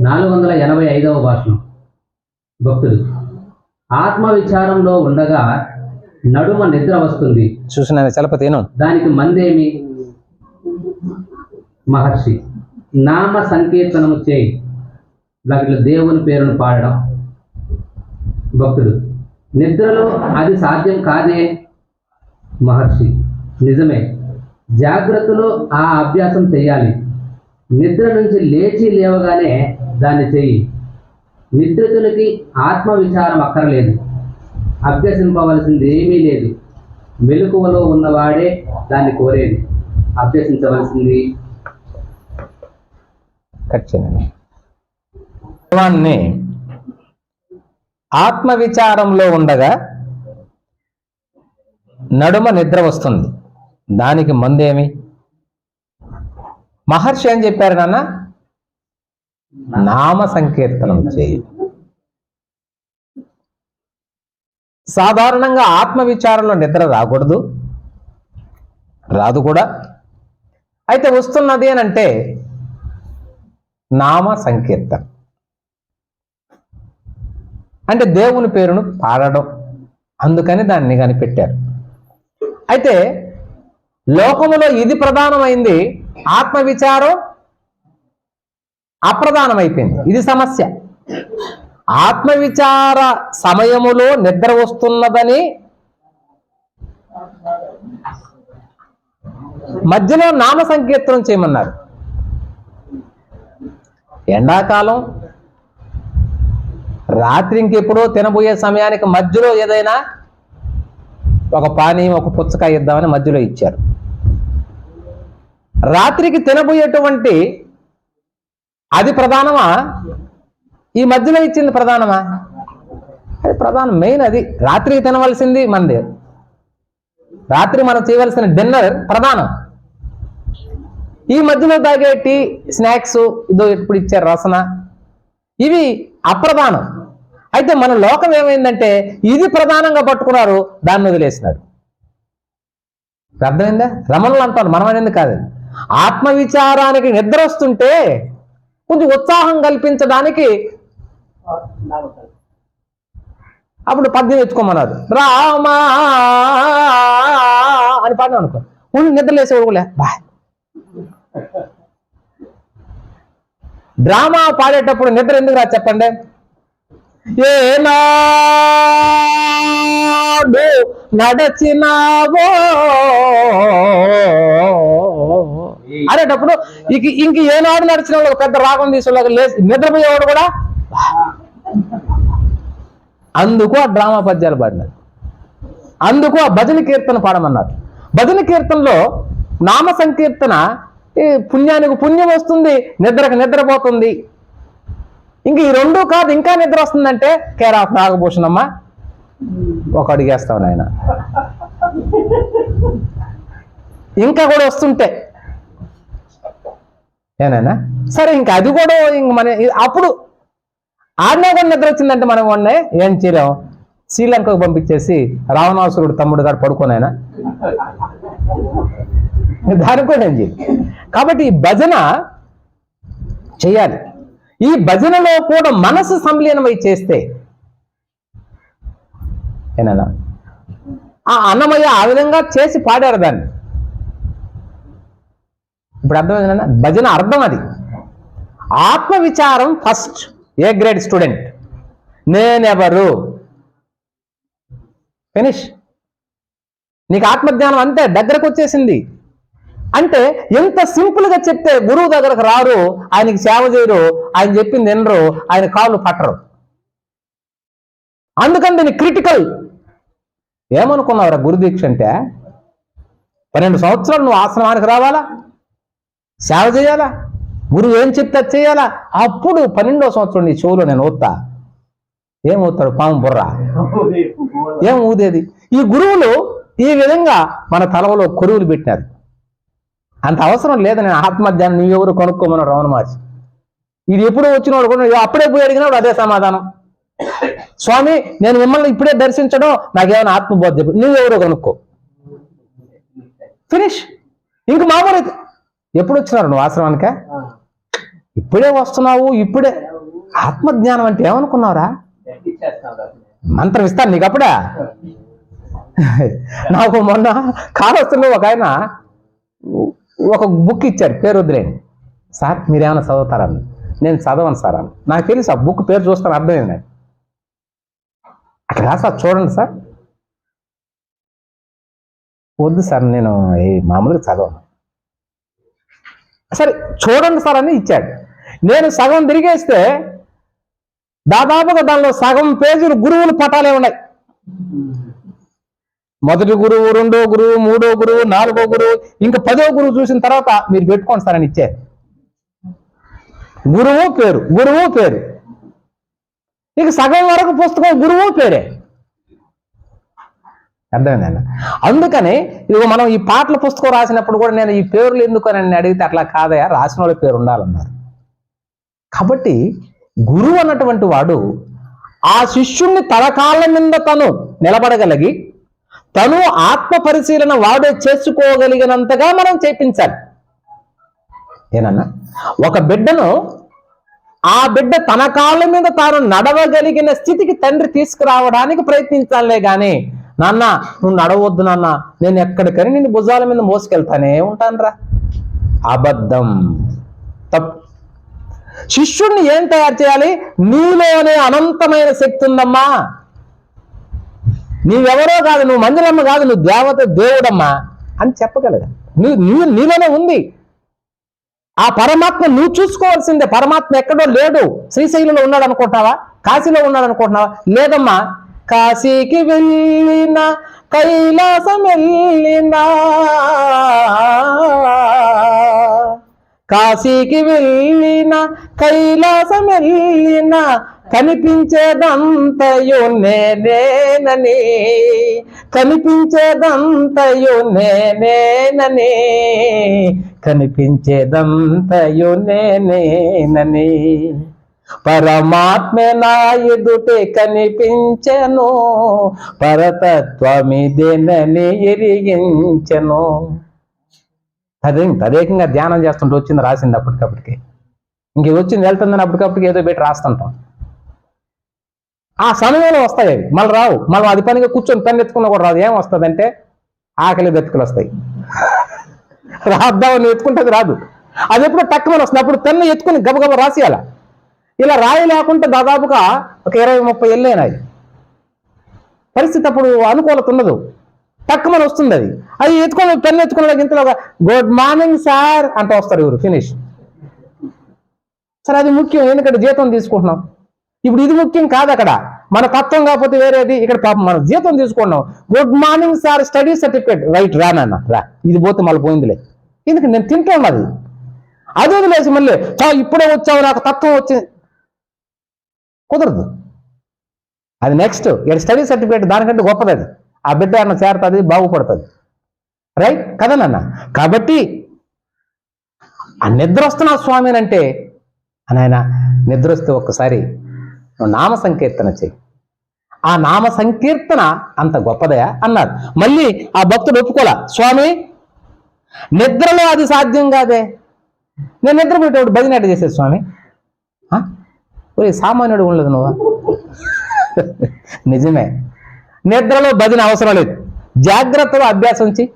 నాలుగు వందల ఎనభై ఐదవ భాషణం. భక్తుడు ఆత్మ విచారంలో ఉండగా నడుమ నిద్ర వస్తుంది. చూసిన చలపతి దానికి మందేమి? మహర్షి నామ సంకీర్తనము చేయి. దాంట్లో దేవుని పేరును పాడడం. భక్తుడు నిద్రలో అది సాధ్యం కాదే? మహర్షి నిజమే. జాగ్రత్తలో ఆ అభ్యాసం చేయాలి. నిద్ర నుంచి లేచి లేవగానే దాన్ని చెయ్యి నిద్రితులకి ఆత్మ విచారం అక్కర్లేదు. అభ్యసింపవలసింది ఏమీ లేదు. మెలకువలో ఉన్నవాడే దాన్ని కోరేది. అభ్యసించవలసింది కట్ ఆత్మవిచారంలో భగవాన్ని ఆత్మ విచారంలో ఉండగా నడుమ నిద్ర వస్తుంది. దానికి మందేమి? మహర్షి అని చెప్పారు నాన్న? నామ సంకీర్తనం చేయి. సాధారణంగా ఆత్మ విచారంలో నిద్ర రాకూడదు. రాదు కూడా. అయితే వస్తున్నది అని అంటే నామ సంకీర్తన అంటే దేవుని పేరును పాడడం. అందుకని దాన్ని కనిపెట్టారు. అయితే లోకములో ఇది ప్రధానమైంది ఆత్మ విచారం అప్రధానమైపోయింది. ఇది సమస్య. ఆత్మవిచార సమయములో నిద్ర వస్తున్నదని మధ్యలో నామ సంకీర్తనం చేయమన్నారు. ఎండాకాలం రాత్రి ఇంకెప్పుడో తినబోయే సమయానికి మధ్యలో ఏదైనా ఒక పానీయం ఒక పుచ్చకాయ ఇద్దామని మధ్యలో ఇచ్చారు. రాత్రికి తినబోయేటువంటి అది ప్రధానమా? ఈ మధ్యలో ఇచ్చింది ప్రధానమా? అది ప్రధానం మెయిన్ అది. రాత్రికి తినవలసింది మనది రాత్రి మనం చేయవలసిన డిన్నర్ ప్రధానం. ఈ మధ్యలో తాగే టీ స్నాక్స్ ఇదో ఎప్పుడు ఇచ్చారు రసన ఇవి అప్రధానం. అయితే మన లోకం ఏమైందంటే ఇది ప్రధానంగా పట్టుకున్నారు దాన్ని వదిలేసినారు. అర్థమైందా? రమణులు అంటాను మనం అనేది కాదు. ఆత్మవిచారానికి నిద్ర వస్తుంటే కొంచెం ఉత్సాహం కల్పించడానికి. అప్పుడు పద్యం ఎత్తుకోమన్నారు. రామా అని పాడినాం అనుకో. ఉండి నిద్రలేసే బా. డ్రామా పాడేటప్పుడు నిద్ర ఎందుకు రా చెప్పండి? ఏనాడు నడచినావో అనేటప్పుడు ఇంక ఇంక ఏనాడు నడిచిన వాళ్ళు పెద్ద రాగం తీసేలాగా లేచి నిద్రపోయేవాడు కూడా అందుకు ఆ డ్రామా పద్యాలు పాడినారు. అందుకు ఆ భజన కీర్తన పాడమన్నారు. భజన కీర్తనలో నామ సంకీర్తన ఈ పుణ్యానికి పుణ్యం వస్తుంది నిద్రకు నిద్రపోతుంది ఇంక ఈ రెండు కాదు ఇంకా నిద్ర వస్తుందంటే కేర్ ఆఫ్ నాగభూషణ్ అమ్మ ఒక అడిగేస్తావు నాయన. ఇంకా కూడా వస్తుంటే ఏనాయనా సరే ఇంకా అది కూడా ఇంక మన అప్పుడు ఆడినా కూడా నిద్ర వచ్చిందంటే మనం వాడినే ఏం చేయలేం. శ్రీలంకకు పంపించేసి రావణాసురుడు తమ్ముడు గారు పడుకోనాయన దానికి కూడా ఏం చేయాలి కాబట్టి ఈ భజన చేయాలి. ఈ భజనలో కూడా మనసు సంలీనమై చేస్తే ఏనా ఆ అన్నమయ్య ఆ విధంగా చేసి పాడారు దాన్ని. ఇప్పుడు అర్థమైందన్న భజన అర్థం అది. ఆత్మవిచారం ఫస్ట్ ఏ గ్రేడ్ స్టూడెంట్ నేనెవరు? ఫినిష్ నీకు ఆత్మజ్ఞానం అంతే దగ్గరకు వచ్చేసింది. అంటే ఎంత సింపుల్గా చెప్తే గురువు దగ్గరకు రారు ఆయనకి సేవ చేయరు ఆయన చెప్పింది వినరు ఆయన కాళ్ళు పట్టరు. అందుకని దీన్ని క్రిటికల్ ఏమనుకున్నావురా గురుదీక్ష అంటే? పన్నెండు సంవత్సరాలు నువ్వు ఆశ్రమానికి రావాలా? సేవ చేయాలా? గురువు ఏం చెప్తే చేయాలా? అప్పుడు పన్నెండో సంవత్సరం నీ చెవులో నేను ఊతా ఏం పాము బుర్ర. ఏం ఊదేది? ఈ గురువులు ఈ విధంగా మన తలవలో కొరువులు పెట్టారు అంత అవసరం లేదని ఆత్మధ్యానం నువ్వెవరు కొనుక్కోమని రమణ మహర్షి. ఇది ఎప్పుడు వచ్చినవాడు కూడా అప్పుడే పోయి అడిగినాడు అదే సమాధానం. స్వామి నేను మిమ్మల్ని ఇప్పుడే దర్శించడం నాకేమైనా ఆత్మబోధ చెప్పు. నువ్వెవరో కొనుక్కో. ఫినిష్. ఇంక మామూలు అయితే ఎప్పుడు వచ్చినారు నువ్వు ఆశ్రమానికే? ఇప్పుడే వస్తున్నావు ఇప్పుడే. ఆత్మజ్ఞానం అంటే ఏమనుకున్నావురా? మంత్రం ఇస్తాను నీకు అప్పుడా. నాకు మొన్న కాలస్తుల్లో ఒక ఆయన ఒక బుక్ ఇచ్చాడు పేరు వద్దులేండి సార్ మీరేమైనా చదువుతారని నేను చదవను సార్ అని. నాకు తెలుసు ఆ బుక్ పేరు చూస్తాను అర్థమైంది అక్కడ రాసా చూడండి సార్. వద్దు సార్ నేను మామూలుగా చదవను. సరే చూడండి సార్ అని ఇచ్చాడు. నేను సగం తిరిగేస్తే దాదాపుగా దానిలో సగం పేజీలు గురువులు పటాలే ఉన్నాయి. మొదటి గురువు రెండో గురువు మూడో గురువు నాలుగో గురువు ఇంకా పదో గురువు చూసిన తర్వాత మీరు పెట్టుకోండి సార్ అని ఇచ్చే గురువు పేరు గురువు పేరు. ఇక సగం వరకు పుస్తకం గురువు పేరే. అర్థమైందన్న అందుకని ఇదిగో మనం ఈ పాటల పుస్తకం రాసినప్పుడు కూడా నేను ఈ పేర్లు ఎందుకు అని అడిగితే అట్లా కాదయా రాసిన వాళ్ళ పేరు ఉండాలన్నారు. కాబట్టి గురువు అన్నటువంటి వాడు ఆ శిష్యుణ్ణి తలకాళ్ళ మీద తను నిలబడగలిగి తను ఆత్మ పరిశీలన వాడే చేసుకోగలిగినంతగా మనం చేపించాలి. ఏనన్నా? ఒక బిడ్డను ఆ బిడ్డ తన కాళ్ళ మీద తాను నడవగలిగిన స్థితికి తండ్రి తీసుకురావడానికి ప్రయత్నించాలే కానీ నాన్న నువ్వు నడవద్దు నాన్న. నేను ఎక్కడికని నేను భుజాల మీద మోసుకెళ్తానే ఉంటానురా. అబద్ధం. తప్పు శిష్యుణ్ణి ఏం తయారు చేయాలి? నీలోనే అనంతమైన శక్తి ఉందమ్మా. నీవెవరో కాదు నువ్వు మందిరమ్మ కాదు నువ్వు దేవత దేవుడమ్మా అని చెప్పగలగా. నువ్వు నీ నీలోనే ఉంది. ఆ పరమాత్మ నువ్వు చూసుకోవాల్సిందే. పరమాత్మ ఎక్కడో లేడు. శ్రీశైలంలో ఉన్నాడు అనుకుంటున్నావా కాశీలో ఉన్నాడు అనుకుంటున్నావా లేదమ్మా. కాశీకి వెళ్ళిన కైలాసం వెళ్ళిన కాశీకి వెళ్ళిన కైలాసం వెళ్ళిన కనిపించేదంతయు నేనేనని. కనిపించేదంతయు నేనేనని. కనిపించేదంతయు నేనేనని. పరమాత్మే నా ఎదుటే కనిపించెను పరతత్వమిదేనని ఎరిగించెను. అదే తదేకంగా ధ్యానం చేస్తుంటే వచ్చింది రాసింది అప్పటికప్పటికి. ఇంక వచ్చింది వెళ్తుందని అప్పటికప్పటికి ఏదో పెట్టి రాస్తుంటాం. ఆ సమయంలో వస్తాయి అవి. మళ్ళీ రావు. మళ్ళీ అది పనిగా కూర్చొని పెన్ ఎత్తుకున్నా కూడా రాదు. ఏం వస్తుంది అంటే ఆకలి బతుకులు వస్తాయి. రాద్దామని ఎత్తుకుంటే రాదు. అది ఎప్పుడు టక్కుమని వస్తుంది. అప్పుడు పెన్ను ఎత్తుకుని గబగబ రాసేయాలా? ఇలా రాయి లేకుంటే దాదాపుగా ఒక ఇరవై ముప్పై ఏళ్ళైనాయి పరిస్థితి అప్పుడు అనుకూలత ఉండదు. తక్కువని వస్తుంది అది. అది ఎత్తుకొని పెన్ను ఎత్తుకునే ఇంతలో గుడ్ మార్నింగ్ సార్ అంటూ వస్తారు ఇವರು ఫినిష్ సరే అది ముఖ్యం ఎందుకంటే జీతం తీసుకుంటున్నాం. ఇప్పుడు ఇది ముఖ్యం కాదు అక్కడ. మన తత్వం కాకపోతే వేరేది. ఇక్కడ పాపం మనం జీతం తీసుకున్నాం good morning sir study certificate right రానన్న రా. ఇది పోతే మళ్ళీ పోయిందిలే. ఎందుకంటే నేను తింటూ ఉన్నది అది వదిలేసి మళ్ళీ "చా, ఇప్పుడే వచ్చావు నాకు తత్వం వచ్చింది. కుదరదు. అది నెక్స్ట్ ఇక్కడ స్టడీ సర్టిఫికేట్ దానికంటే గొప్పది అది. ఆ బిడ్డ అన్న చేరుతుంది బాగుపడుతుంది. రైట్ కదా నాన్న? కాబట్టి ఆ నిద్ర వస్తున్నా స్వామి అంటే అని ఆయన నిద్ర వస్తే ఒక్కసారి నువ్వు నామ సంకీర్తన చెయ్యి. ఆ నామ సంకీర్తన అంత గొప్పదయా అన్నారు మళ్ళీ ఆ భక్తుడు ఒప్పుకోలా స్వామి నిద్రలో అది సాధ్యం కాదే. నేను నిద్రపోయేటప్పుడు భజన చేసేది స్వామి? ఒరే సామాన్యుడు ఉండలేదు నువ్వు? నిజమే. నిద్రలో భజన అవసరం లేదు. జాగ్రత్తగా అభ్యాసం చెయ్యి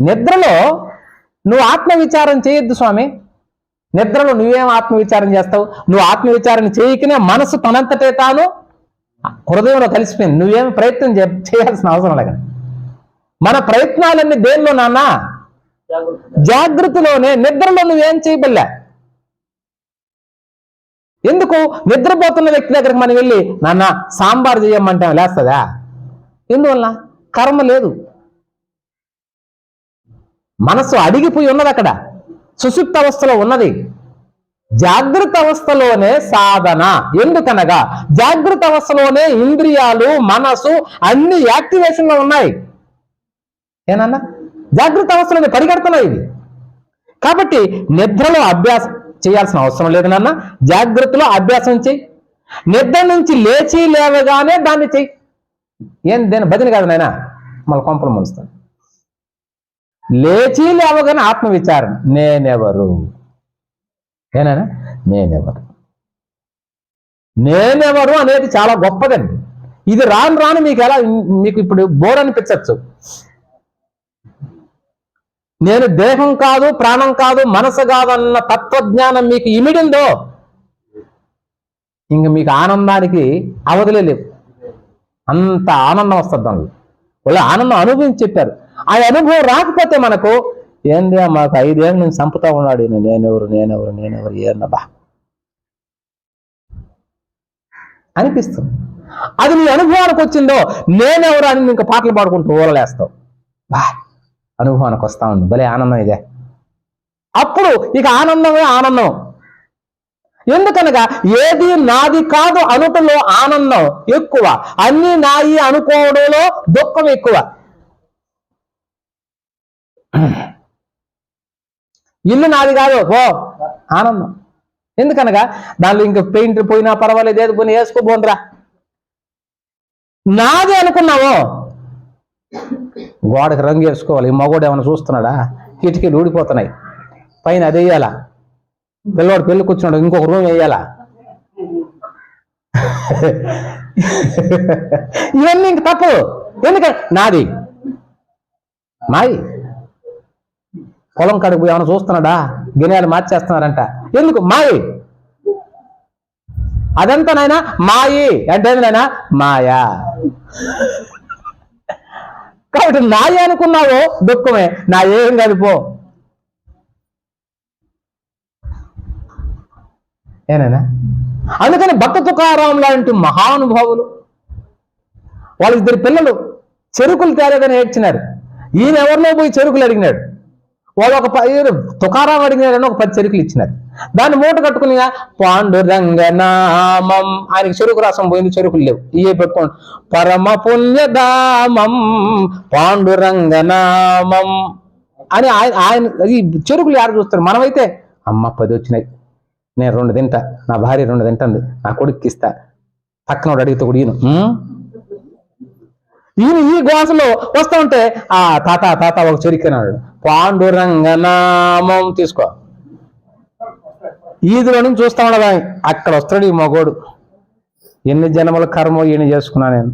నిద్రలో నువ్వు ఆత్మ విచారం చేయొద్దు స్వామి. నిద్రలో నువ్వేం ఆత్మ విచారం చేస్తావు? నువ్వు ఆత్మ విచారణ చేయకనే మనసు తనంతటే తాను హృదయంలో కలిసిపోయింది. నువ్వేం ప్రయత్నం చేయాల్సిన అవసరం లేదు మన ప్రయత్నాలన్నీ దేనిలో నాన్న? జాగ్రత్తలోనే నిద్రలో నువ్వేం చేయబల్లా ఎందుకు? నిద్రపోతున్న వ్యక్తి దగ్గరికి మనం వెళ్ళి నాన్న సాంబార్ చేయమంటే లేస్తుందా? ఎందువల్ల? కర్మ లేదు. మనసు అడిగిపోయి ఉన్నది అక్కడ. సుషుప్త అవస్థలో ఉన్నది. జాగ్రత్త అవస్థలోనే సాధన ఎందుకనగా జాగ్రత్త అవస్థలోనే ఇంద్రియాలు మనసు అన్ని యాక్టివేషన్లో ఉన్నాయి. ఏనన్నా? జాగ్రత్త అవస్థలోనే పరిగెడుతున్నాయి ఇవి. కాబట్టి నిద్రలో అభ్యాసం చేయాల్సిన అవసరం లేదు నాన్న. జాగ్రత్తలో అభ్యాసం చేయి. నిద్ర నుంచి లేచి లేవగానే దాన్ని చెయ్యి ఏం దేని బదిలి కాదు నాయన. మళ్ళీ కొంపలు మలుస్తాను. లేచి లేవగానే ఆత్మవిచారం. నేనెవరు? ఏనా నేనెవరు? నేనెవరు అనేది చాలా గొప్పదండి. ఇది రాను రాను మీకు ఎలా మీకు ఇప్పుడు బోర్ అనిపించచ్చు. నేను దేహం కాదు ప్రాణం కాదు మనసు కాదు అన్న తత్వజ్ఞానం మీకు ఇమిడిందో ఇంక మీకు ఆనందానికి అవధులే లేవు. అంత ఆనందం వస్తుంది దానిలో. వాళ్ళు ఆనందం అనుభవించి చెప్పారు ఆ అనుభవం రాకపోతే మనకు ఏంది మాకు ఐదేళ్ళు నేను చంపుతా ఉన్నాడు ఈయన. నేనెవరు నేనెవరు నేనెవరు బా అనిపిస్తుంది. అది నీ అనుభవానికి వచ్చిందో నేనెవరు అని ఇంకా పాటలు పాడుకుంటూ ఊరలేస్తావు. బా. అనుభవానికి వస్తా ఉంది. భలే ఆనందం ఇదే. అప్పుడు ఇక ఆనందమే ఆనందం. ఎందుకనగా ఏది నాది కాదు అనుటలో ఆనందం ఎక్కువ. అన్ని నాయి అనుకోవడంలో దుఃఖం ఎక్కువ. ఇల్లు నాది కాదు. ఓ ఆనందం. ఎందుకనగా దానిలో ఇంకా పెయింట్ పోయినా పర్వాలేదు ఏది పోయినా వేసుకోబోందిరా నాది అనుకున్నావో? గోడకి రంగు వేసుకోవాలి. ఈ మగోడు ఏమైనా చూస్తున్నాడా? కిటికీలు ఊడిపోతున్నాయి. పైన అది వేయాలా? పిల్లవాడు పెళ్ళి కూర్చున్నాడు. ఇంకొక రూమ్ వేయాలా? ఇవన్నీ ఇంక తప్పు. ఎందుకంటే నాది. మాది. పొలం కడుపు ఏమైనా చూస్తున్నాడా? గిన్నెలు మార్చేస్తున్నారంట. ఎందుకు? మాయి అదంతా నాయన? మాయి. అంటే నాయన? మాయా. కాబట్టి నాయి అనుకున్నావో దుఃఖమే. నా ఏం కాదు పో. ఏనాయనా అందుకని భక్త తుకారాం లాంటి మహానుభావులు వాళ్ళ ఇద్దరు పిల్లలు చెరుకులు తేలేదని ఏడ్చినారు ఈయన ఎవరినో పోయి చెరుకులు అడిగినాడు. వాళ్ళు ఒక తుకారాం అడిగినాడని ఒక పది చెరుకులు ఇచ్చినారు. దాన్ని మూట కట్టుకుని పాండురంగనామం. ఆయనకి చెరుకు రసం పోయింది చెరుకులు లేవు. ఇవే పెట్టుకోండి. పరమ పుణ్యధామం పాండురంగనామం. అని ఆయన ఆయన ఈ చెరుకులు యాడ చూస్తారు? మనమైతే అమ్మ పది వచ్చినాయి. నేను రెండు తింటా. నా భార్య రెండు తింటుంది. నా కొడుకు ఇస్తా. పక్కన అడిగితే కూడా ఈయన. ఈయన ఈ గోసలో వస్తా ఉంటే ఆ తాత తాత ఒక చెరికినాడు పాండురంగనామం తీసుకో. ఈదులో నుంచి చూస్తా ఉండదు అక్కడ వస్తాడు ఈ మగోడు. ఎన్ని జన్మల కర్మ ఈయన చేసుకున్నా నేను.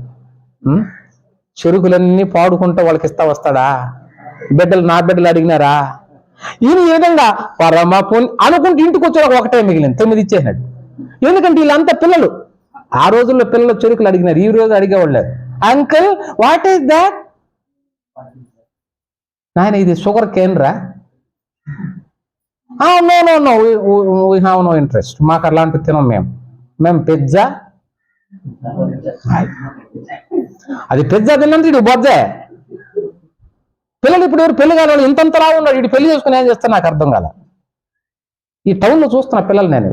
ఉమ్? చెరుకులన్నీ పాడుకుంటూ వాళ్ళకి ఇస్తా వస్తాడా? బిడ్డలు నా బిడ్డలు అడిగినారా? ఈయన ఈ విధంగా? పరమ పుణ్య అనుకుంటే ఇంటికి వచ్చాడు ఒకటే మిగిలింది. తొమ్మిది ఇచ్చేసినాడు. ఎందుకంటే వీళ్ళంతా పిల్లలు. ఆ రోజుల్లో పిల్లలు చెరుకులు అడిగినారు. ఈ రోజు అడిగేవాళ్ళు అంకుల్ వాట్ ఈస్ దాట్ నాయన ఇది షుగర్ కేన్ రా. No no no we have no interest మాకు అలాంటి తినం మేము మేము పిజ్జా అది పిజ్జా తిన్నంత ఇటు బొజ్జే. పిల్లలు ఇప్పుడు ఎవరు పెళ్ళి కాని వాళ్ళు ఇంతంతలా ఉన్నాడు ఇటు పెళ్ళి చేసుకుని ఏం చేస్తే నాకు అర్థం కాల. ఈ టౌన్లో చూస్తున్న పిల్లలు నేను.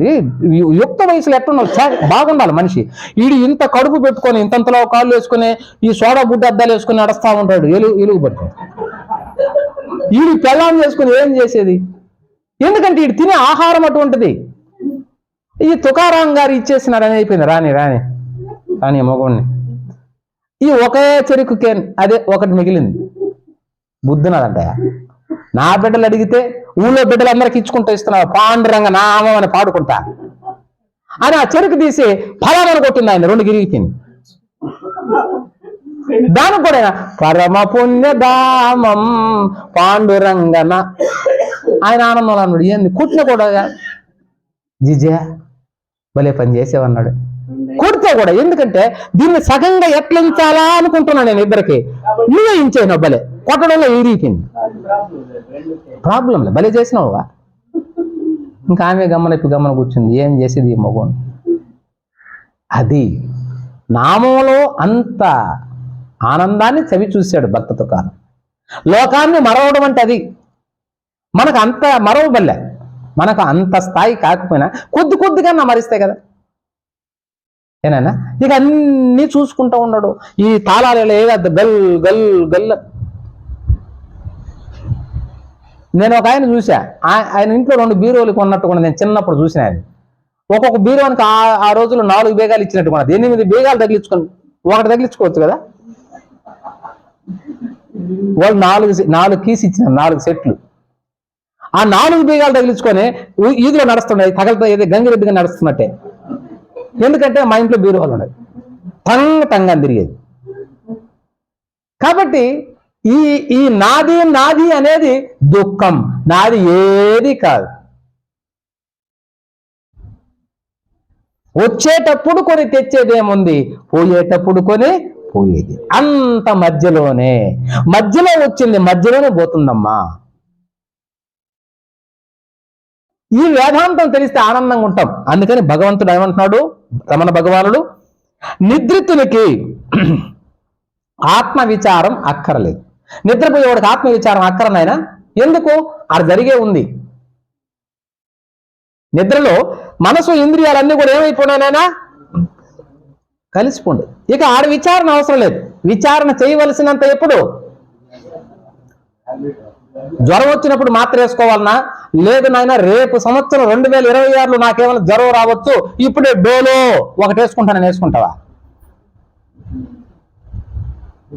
యుక్త వయసులో ఎట్టున్నావు బాగుండాలి మనిషి. ఈడు ఇంత కడుపు పెట్టుకొని ఇంతంతలో కాళ్ళు వేసుకుని ఈ సోడా బుడ్డ అద్దాలు వేసుకుని నడుస్తూ ఉంటాడు. ఎలుగు ఎలుగు పట్టుకొని ఈడు పెళ్ళాం చేసుకుని ఏం చేసేది? ఎందుకంటే ఈడు తినే ఆహారం అటువంటిది. ఈ తుకారాం గారు ఇచ్చేసినారని అయిపోయింది. రాని రాని రాని మగవాడిని ఈ ఒకే చెరుకు కేన్ అదే ఒకటి మిగిలింది. బుద్ధునదంట నా బిడ్డలు అడిగితే ఊళ్ళో బిడ్డలు అందరికి ఇచ్చుకుంటూ ఇస్తున్నారు. పాండురంగ నామం అని పాడుకుంటా. అని ఆ చెరుకు తీసి ఫలాలను కొట్టింది ఆయన రెండు గిరిగిపోయింది దానికి కూడా పరమ పుణ్యధామం పాండురంగన ఆయన ఆనందంలో అన్నాడు ఏంది? కుట్టిన కూడా జిజే భలే పని చేసేవన్నాడు కొడితే కూడా? ఎందుకంటే దీన్ని సగంగా ఎట్లా ఇంచాలా అనుకుంటున్నాను నేను ఇద్దరికి. నువ్వే ఇంచేను భలే. కొట్టడంలో ఇరిగిపోయింది ప్రాబ్లం లేదు భలే చేసినావుగా. ఇంకా ఆమె గమ్మన ఇప్పుడు గమ్మన కూర్చుంది. ఏం చేసేది ఈ మగోని అది నామంలో అంత ఆనందాన్ని చవి చూశాడు భక్త కాలం లోకాన్ని మరవడం అంటే అది. మనకు అంత మరవబల్లే మనకు అంత స్థాయి కాకపోయినా కొద్ది కొద్దిగా మరిస్తాయి కదా. ఏనాయనా ఇక అన్ని చూసుకుంటూ ఉన్నాడు. ఈ తాళాలలో ఏదో గల్ గల్ గల్ నేను ఒక ఆయన చూసా ఆయన ఇంట్లో రెండు బీరోలు కొన్నట్టు కూడా నేను చిన్నప్పుడు చూసిన ఆయన. ఒక్కొక్క బీరోనికి ఆ ఆ రోజుల్లో నాలుగు బేగాలు ఇచ్చినట్టు కొన్నది ఎనిమిది బేగాలు తగిలించుకొని ఒకటి తగిలించుకోవచ్చు కదా. వాళ్ళు నాలుగు నాలుగు కీస్ ఇచ్చినారు. నాలుగు సెట్లు. ఆ నాలుగు బీగాలు తగిలించుకొని ఈదులో నడుస్తున్నాయి తగలతో ఏదో గంగిరెద్దుగా నడుస్తున్నట్టే. ఎందుకంటే మా ఇంట్లో బీరువాలు ఉండదు. తంగ టంగ్ తిరిగేది. కాబట్టి ఈ ఈ నాది నాది అనేది దుఃఖం. నాది ఏది కాదు. వచ్చేటప్పుడు కొని తెచ్చేదేముంది? పోయేటప్పుడు కొని పోయేది. అంత మధ్యలోనే. మధ్యలో వచ్చింది మధ్యలోనే పోతుందమ్మా. ఈ వేదాంతం తెలిస్తే ఆనందంగా ఉంటాం. అందుకని భగవంతుడు ఏమంటున్నాడు? రమణ భగవానుడు నిద్రితునికి ఆత్మ విచారం అక్కరలేదు నిద్రపోయేవాడికి ఆత్మ విచారం అక్కరనైనా ఎందుకు? అది జరిగే ఉంది. నిద్రలో మనసు ఇంద్రియాలన్నీ కూడా ఏమైపోయినాయినా కలిసిపోండి. ఇక ఆడ విచారణ అవసరం లేదు. విచారణ చేయవలసినంత ఎప్పుడు? జ్వరం వచ్చినప్పుడు మాత్ర వేసుకోవాలనా లేదు నాయన రేపు సంవత్సరం రెండు వేల ఇరవై ఆరులో నాకేమైనా జ్వరం రావచ్చు. ఇప్పుడే డోలో ఒకటి వేసుకుంటానని వేసుకుంటావా?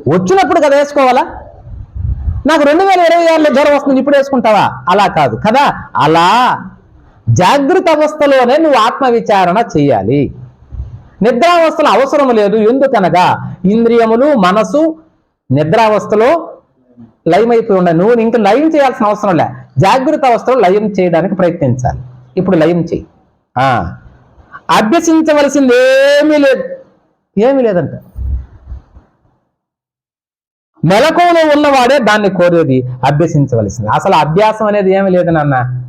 వచ్చినప్పుడు కదా వేసుకోవాలా? నాకు రెండు వేల ఇరవై ఆరులో జ్వరం వస్తుంది ఇప్పుడు వేసుకుంటావా? అలా కాదు కదా. అలా జాగ్రత్త అవస్థలోనే నువ్వు ఆత్మవిచారణ చేయాలి నిద్రావస్థలో అవసరం లేదు ఎందుకనగా ఇంద్రియములు మనసు నిద్రావస్థలో లయం అయిపోయి ఉండాలి. నువ్వు ఇంకా లయం చేయాల్సిన అవసరం లే. జాగ్రత్త అవస్థలో లయం చేయడానికి ప్రయత్నించాలి. ఇప్పుడు లయం చేయి ఆ, అభ్యసించవలసింది ఏమీ లేదు. ఏమీ లేదంట. మెలకువలో ఉన్నవాడే దాన్ని కోరేది అభ్యసించవలసింది. అసలు అభ్యాసం అనేది ఏమీ లేదు నాన్న.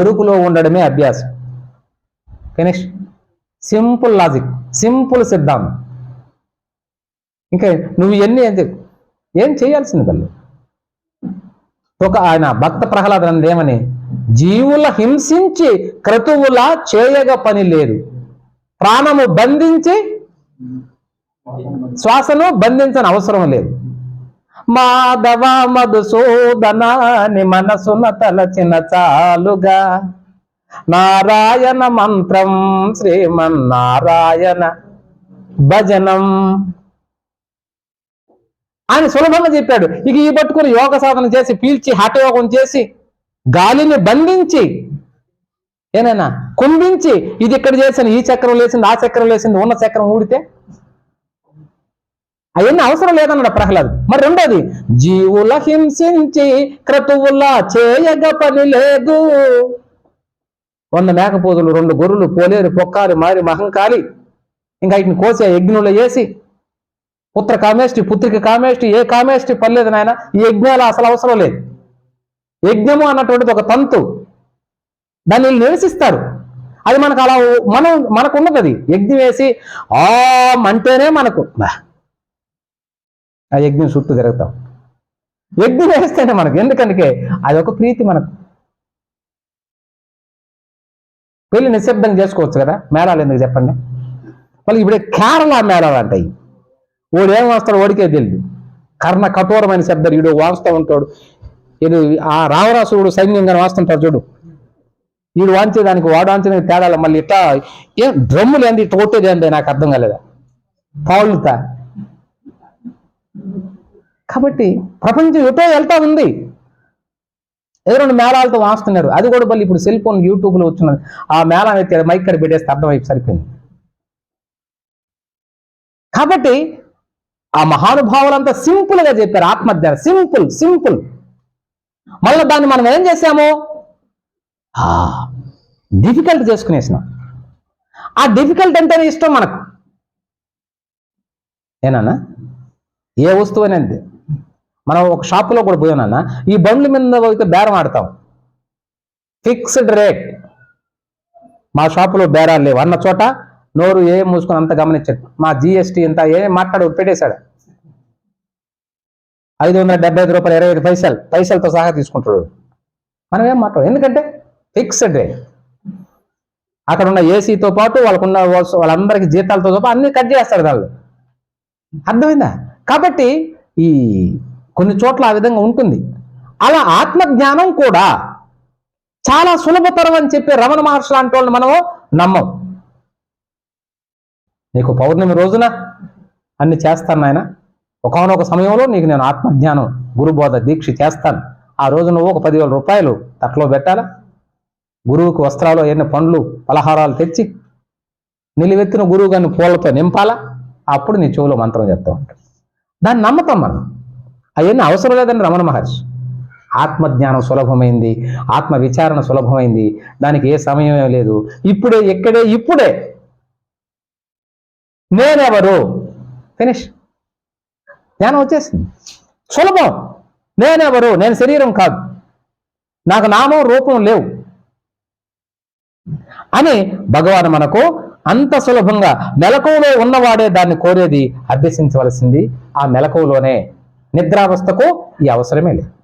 ఎరుకులో ఉండడమే అభ్యాసం. ఫినిష్. Simple logic. సింపుల్ సిద్ధాంతం. ఇంకా నువ్వు ఎన్ని ఏం చేయాల్సింది వాళ్ళు ఒక ఆయన భక్త ప్రహ్లాద అన్నది ఏమని జీవుల హింసించి క్రతువుల చేయగ పని లేదు. ప్రాణము బంధించి శ్వాసను బంధించని అవసరం లేదు. మాధవ మధుసూదనాని మనసున తలచిన చాలుగా. నారాయణ మంత్రం శ్రీమన్నారాయణ భజనం ఆయన సులభంగా చెప్పాడు. ఇక ఈ పట్టుకుని యోగ సాధన చేసి పీల్చి హఠయోగం చేసి గాలిని బంధించి ఏనైనా కుంభించి ఇది ఇక్కడ చేసిన ఈ చక్రం లేచింది ఆ చక్రం లేచింది ఉన్న చక్రం ఊడితే అవన్నీ అవసరం లేదన్నాడు ప్రహ్లాద్. మరి రెండోది జీవుల హింసించి క్రతువుల చేయగ పని లేదు. వంద మేకపోతులు రెండు గొర్రెలు పోలేరు పొక్కారు మారి మహంకాలి ఇంకా వీటిని కోసి ఆ యజ్ఞంలో వేసి పుత్ర కామేష్టి పుత్రిక కామేష్టి ఏ కామేష్టి పర్లేదు నాయన ఈ యజ్ఞాలు అసలు అవసరం లేదు. యజ్ఞము అన్నటువంటిది ఒక తంతు. దాన్ని వీళ్ళు నిరసిస్తారు. అది మనకు అలా మనం మనకు ఉన్నది అది. యజ్ఞం వేసి ఆ అంటేనే మనకు. ఆ యజ్ఞం చుట్టూ తిరుగుతాం యజ్ఞం వేస్తేనే మనకు. ఎందుకంటే అది ఒక ప్రీతి మనకు. పెళ్ళి నిశ్శబ్దం చేసుకోవచ్చు కదా. మేళాలు ఎందుకు చెప్పండి? మళ్ళీ ఇప్పుడే కేరళ మేళాలు అంటాయి. వాడు ఏం వాస్తాడు? వాడికే తెలియదు. కర్ణ కఠోరమైన శబ్దాలు వీడు వాస్తూ ఉంటాడు. ఇది ఆ రావరాసుడు సైన్యంగా వాస్తుంటాడు చూడు. వీడు వాంచేదానికి వాడు వాంచే తేడాలి. మళ్ళీ ఇట్లా ఏం డ్రమ్ములు ఏంది ఇట్లా కొట్టేది ఏంది? నాకు అర్థం కాలేదా? పావులుతా. కాబట్టి ప్రపంచం ఎటో వెళ్తా ఉంది. ఎదురు మేళాలతో వాస్తున్నారు. అది కూడా మళ్ళీ ఇప్పుడు సెల్ ఫోన్ యూట్యూబ్లో వచ్చినది ఆ మేళం అయితే మైక్ కడ పెట్టేస్తే అర్థమైపు సరిపోయింది. కాబట్టి ఆ మహానుభావులంతా సింపుల్గా చెప్పారు ఆత్మధ్యానం సింపుల్ సింపుల్. మళ్ళీ దాన్ని మనం ఏం చేసాము? డిఫికల్ట్ చేసుకునేసినాం. ఆ డిఫికల్ట్ అంటేనే ఇష్టం మనకు. ఏనా ఏ వస్తువు అనేది మనం ఒక షాపులో కూడా పోయానన్నా ఈ బండ్ల మీద పోతే బేరం ఆడతాం. ఫిక్స్డ్ రేట్ మా షాపులో బేరాలు లేవు. అన్న చోట నోరు ఏం మూసుకొని అంత గమనించాడు మా జిఎస్టీ ఇంత ఏం మాట్లాడు పెట్టేశాడు. ఐదు వందల డెబ్బై ఐదు రూపాయలు ఇరవై ఐదు పైసలు పైసలతో సహా తీసుకుంటాడు. మనం ఏం మాట్లాడు? ఎందుకంటే ఫిక్స్డ్ రేట్ అక్కడ ఉన్న ఏసీతో పాటు వాళ్ళకున్న వాళ్ళందరికీ జీతాలతో పాటు అన్ని కట్ చేస్తారు వాళ్ళు అర్థమైందా? కాబట్టి ఈ కొన్ని చోట్ల ఆ విధంగా ఉంటుంది. అలా ఆత్మజ్ఞానం కూడా చాలా సులభతరం అని చెప్పి రమణ మహర్షి లాంటి వాళ్ళని మనము నమ్మం. నీకు పౌర్ణమి రోజున అన్ని చేస్తాను నాయన. ఒకనొక సమయంలో నీకు నేను ఆత్మజ్ఞానం గురుబోధ దీక్ష చేస్తాను. ఆ రోజు నువ్వు ఒక పదివేల రూపాయలు తట్లో పెట్టాలా? గురువుకి వస్త్రాలు ఎన్ని పండ్లు పలహారాలు తెచ్చి నిలువెత్తిన గురువు గారిని పూలతో నింపాలా? అప్పుడు నీ చెవులో మంత్రం చెప్తా ఉంటాడు దాన్ని నమ్మతాం మనం. అవన్నీ అవసరం లేదని రమణ మహర్షి. ఆత్మజ్ఞానం సులభమైంది ఆత్మ విచారణ సులభమైంది. దానికి ఏ సమయమే లేదు. ఇప్పుడే ఎక్కడే ఇప్పుడే నేనెవరు? ఫినిష్ జ్ఞానం వచ్చేసింది. సులభం. నేనెవరు? నేను శరీరం కాదు. నాకు నామం రూపం లేవు. అని భగవాన్ మనకు అంత సులభంగా మెలకువలో ఉన్నవాడే దాన్ని కోరేది అభ్యసించవలసింది ఆ మెలకువలోనే. నిద్రావస్థకు ఈ అవసరమే లేదు.